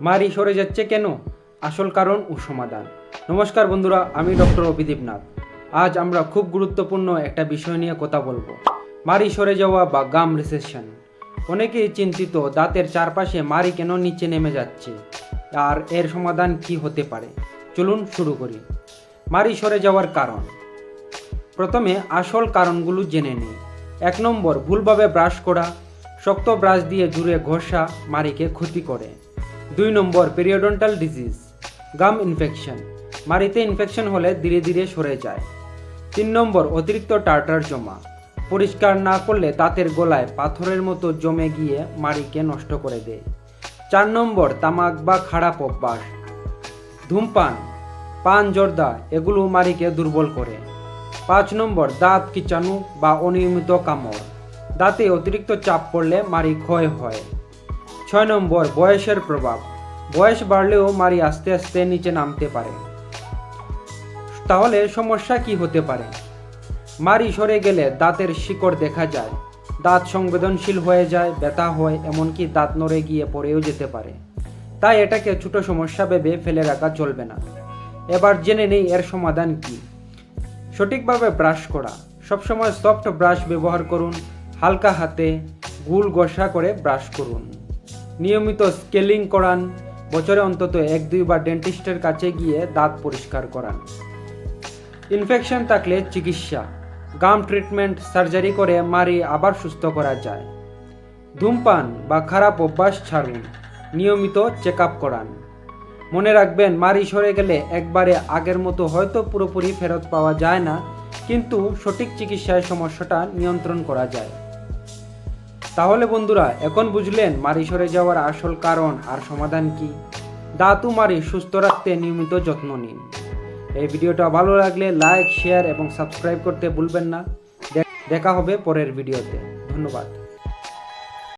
মারি সরে যাচ্ছে কেন? আসল কারণ ও সমাধান। নমস্কার বন্ধুরা, আমি ডক্টর অভিদীপ নাথ। আজ আমরা খুব গুরুত্বপূর্ণ একটা বিষয় নিয়ে কথা বলব। মারি সরে যাওয়া বা গাম রিসেশন অনেকেই চিন্তিত, দাঁতের চারপাশে মারি কেন নিচে নেমে যাচ্ছে? আর এর সমাধান কি হতে পারে? চলুন শুরু করি। মারি সরে যাওয়ার কারণ। প্রথমে আসল কারণগুলো জেনে নিই। এক নম্বর, ভুলভাবে ব্রাশ করা। শক্ত ব্রাশ দিয়ে জুড়ে ঘষা মারিকে ক্ষতি করে। দুই নম্বর পেরিওডন্টাল ডিজিজ গাম ইনফেকশন মারিতে ইনফেকশন হলে ধীরে ধীরে সরে যায়। তিন নম্বর, অতিরিক্ত টার্টার জমা, পরিষ্কার না করলে দাঁতের গলায় পাথরের মতো জমে গিয়ে মারিকে নষ্ট করে দেয়। চার নম্বর, তামাক বা খারাপ অভ্যাস, ধূমপান, পান, জর্দা, এগুলো মারিকে দুর্বল করে। পাঁচ নম্বর, দাঁত কিচাণু বা অনিয়মিত কামড়, দাঁতে অতিরিক্ত চাপ পড়লে মারি ক্ষয় হয়। ছয় নম্বর, বয়সের প্রভাব। বয়স বাড়লেও মারি আস্তে আস্তে নিচে নামতে পারে। তাহলে সমস্যা কি হতে পারে? মারি সরে গেলে দাঁতের শিকড় দেখা যায়। দাঁত সংবেদনশীল হয়ে যায়, ব্যথা হয়, এমনকি দাঁত নড়ে গিয়ে পড়েও যেতে পারে। তাই এটাকে ছোট সমস্যা ভেবে ফেলে রাখা চলবে না। এবার জেনে নেই এর সমাধান কি। সঠিকভাবে ব্রাশ করা। সবসময় সফট ব্রাশ ব্যবহার করুন। হালকা হাতে গুল ঘষা করে ব্রাশ করুন। নিয়মিত স্কেলিং করান। বছরে অন্তত এক দুইবার ডেন্টিস্টের কাছে গিয়ে দাঁত পরিষ্কার করান। ইনফেকশন থাকলে চিকিৎসা। গাম ট্রিটমেন্ট, সার্জারি করে মারি আবার সুস্থ করা যায়। ধূমপান বা খারাপ অভ্যাস ছাড়ুন। নিয়মিত চেক আপ করান। মনে রাখবেন, মারি সরে গেলে একবারে আগের মতো হয়তো পুরোপুরি ফেরত পাওয়া যায় না, কিন্তু সঠিক চিকিৎসায় সমস্যাটা নিয়ন্ত্রণ করা যায়। তাহলে বন্ধুরা, এখন বুঝলেন মারি সরে যাওয়ার আসল কারণ আর সমাধান কি? দাঁতু মারি সুস্থ রাখতে নিয়মিত যত্ন নিন। এই ভিডিওটা ভালো লাগলে লাইক, শেয়ার এবং সাবস্ক্রাইব করতে ভুলবেন না। দেখা হবে পরের ভিডিওতে। ধন্যবাদ।